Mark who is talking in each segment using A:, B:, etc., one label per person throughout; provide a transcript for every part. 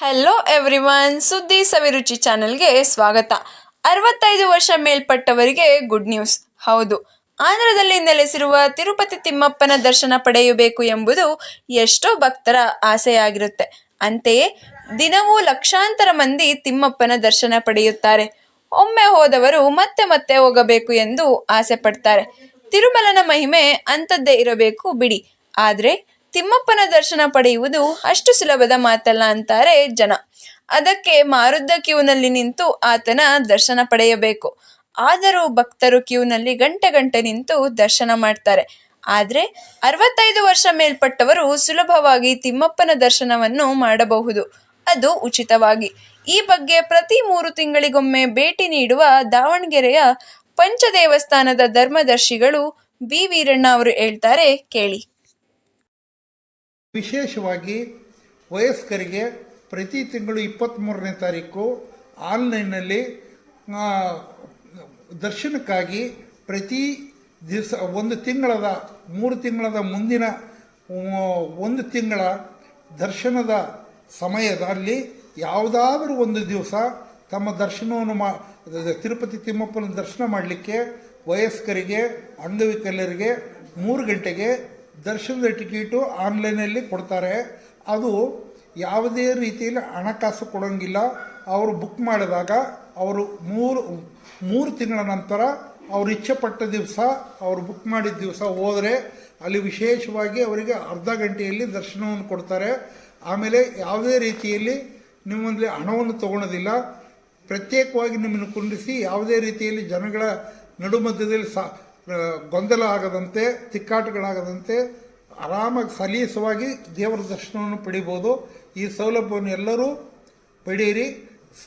A: Hello everyone ಸುದ್ದಿ ಸವಿರುಚಿ ಚಾನೆಲ್ಗೆ ಸ್ವಾಗತ. ಅರವತ್ತೈದು ವರ್ಷ ಮೇಲ್ಪಟ್ಟವರಿಗೆ ಗುಡ್ ನ್ಯೂಸ್ ಹೌದು. ಆಂಧ್ರದಲ್ಲಿ ನೆಲೆಸಿರುವ ತಿರುಪತಿ ತಿಮ್ಮಪ್ಪನ ದರ್ಶನ ಪಡೆಯಬೇಕು ಎಂಬುದು ಎಷ್ಟೋ ಭಕ್ತರ ಆಸೆಯಾಗಿರುತ್ತೆ. ಅಂತೆಯೇ, ದಿನವೂ ಲಕ್ಷಾಂತರ ಮಂದಿ ತಿಮ್ಮಪ್ಪನ ದರ್ಶನ ಪಡೆಯುತ್ತಾರೆ. ಒಮ್ಮೆ ಹೋದವರು ಮತ್ತೆ ಮತ್ತೆ ಹೋಗಬೇಕು ಎಂದು ಆಸೆ ಪಡ್ತಾರೆ ತಿರುಮಲನ ಮಹಿಮೆ ಅಂಥದ್ದೇ ಇರಬೇಕು ಬಿಡಿ. ಆದರೆ ತಿಮ್ಮಪ್ಪನ ದರ್ಶನ ಪಡೆಯುವುದು ಅಷ್ಟು ಸುಲಭದ ಮಾತಲ್ಲ ಅಂತಾರೆ ಜನ. ಅದಕ್ಕೆ ಮಾರುದ್ದ ಕ್ಯೂನಲ್ಲಿ ನಿಂತು ಆತನ ದರ್ಶನ ಪಡೆಯಬೇಕು. ಆದರೂ ಭಕ್ತರು ಕ್ಯೂನಲ್ಲಿ ಗಂಟೆ ಗಂಟೆ ನಿಂತು ದರ್ಶನ ಮಾಡ್ತಾರೆ. ಆದರೆ ಅರವತ್ತೈದು ವರ್ಷ ಮೇಲ್ಪಟ್ಟವರು ಸುಲಭವಾಗಿ ತಿಮ್ಮಪ್ಪನ ದರ್ಶನವನ್ನು ಮಾಡಬಹುದು. ಅದು ಉಚಿತವಾಗಿ. ಈ ಬಗ್ಗೆ ಪ್ರತಿ ಮೂರು ತಿಂಗಳಿಗೊಮ್ಮೆ ಭೇಟಿ ನೀಡುವ ದಾವಣಗೆರೆಯ ಪಂಚದೇವಸ್ಥಾನದ ಧರ್ಮದರ್ಶಿಗಳು ಬಿ. ವೀರಣ್ಣ ಅವರು ಹೇಳ್ತಾರೆ ಕೇಳಿ.
B: ವಿಶೇಷವಾಗಿ ವಯಸ್ಕರಿಗೆ ಪ್ರತಿ ತಿಂಗಳು ಇಪ್ಪತ್ತ್ಮೂರನೇ ತಾರೀಕು ಆನ್ಲೈನ್ನಲ್ಲಿ ಆ, ದರ್ಶನಕ್ಕಾಗಿ ಪ್ರತಿ ದಿವಸ ಒಂದು ತಿಂಗಳದ ಮೂರು ತಿಂಗಳದ ಮುಂದಿನ ಒಂದು ತಿಂಗಳ ದರ್ಶನದ ಸಮಯದಲ್ಲಿ ಯಾವುದಾದ್ರೂ ಒಂದು ದಿವಸ ತಮ್ಮ ದರ್ಶನವನ್ನು ಮಾ ತಿರುಪತಿ ತಿಮ್ಮಪ್ಪನ ದರ್ಶನ ಮಾಡಲಿಕ್ಕೆ ವಯಸ್ಕರಿಗೆ ಅಂಗವಿಕಲರಿಗೆ ಮೂರು ಗಂಟೆಗೆ ದರ್ಶನದ ಟಿಕೆಟು ಆನ್ಲೈನಲ್ಲಿ ಕೊಡ್ತಾರೆ. ಅದು ಯಾವುದೇ ರೀತಿಯಲ್ಲಿ ಹಣಕಾಸು ಕೊಡೋಂಗಿಲ್ಲ. ಅವರು ಬುಕ್ ಮಾಡಿದಾಗ ಅವರು ಮೂರು ಮೂರು ತಿಂಗಳ ನಂತರ ಅವ್ರು ಇಚ್ಛೆಪಟ್ಟ ದಿವಸ ಅವರು ಬುಕ್ ಮಾಡಿದ ದಿವಸ ಹೋದರೆ ಅಲ್ಲಿ ವಿಶೇಷವಾಗಿ ಅವರಿಗೆ ಅರ್ಧ ಗಂಟೆಯಲ್ಲಿ ದರ್ಶನವನ್ನು ಕೊಡ್ತಾರೆ. ಆಮೇಲೆ ಯಾವುದೇ ರೀತಿಯಲ್ಲಿ ನಿಮ್ಮಲ್ಲಿ ಹಣವನ್ನು ತಗೊಳ್ಳೋದಿಲ್ಲ ಪ್ರತ್ಯೇಕವಾಗಿ ನಿಮ್ಮನ್ನು ಕುಂಡಿಸಿ ಯಾವುದೇ ರೀತಿಯಲ್ಲಿ ಜನಗಳ ನಡುಮಧ್ಯದಲ್ಲಿ ಸಾ ಗೊಂದಲ ಆಗದಂತೆ, ತಿಕ್ಕಾಟಗಳಾಗದಂತೆ ಆರಾಮಾಗಿ ಸಲೀಸವಾಗಿ ದೇವರ ದರ್ಶನವನ್ನು ಪಡಿಬೋದು. ಈ ಸೌಲಭ್ಯವನ್ನು ಎಲ್ಲರೂ ಪಡೆಯಿರಿ.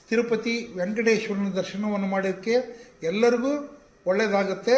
B: ತಿರುಪತಿ ವೆಂಕಟೇಶ್ವರನ ದರ್ಶನವನ್ನು ಮಾಡೋಕ್ಕೆ ಎಲ್ಲರಿಗೂ ಒಳ್ಳೆಯದಾಗುತ್ತೆ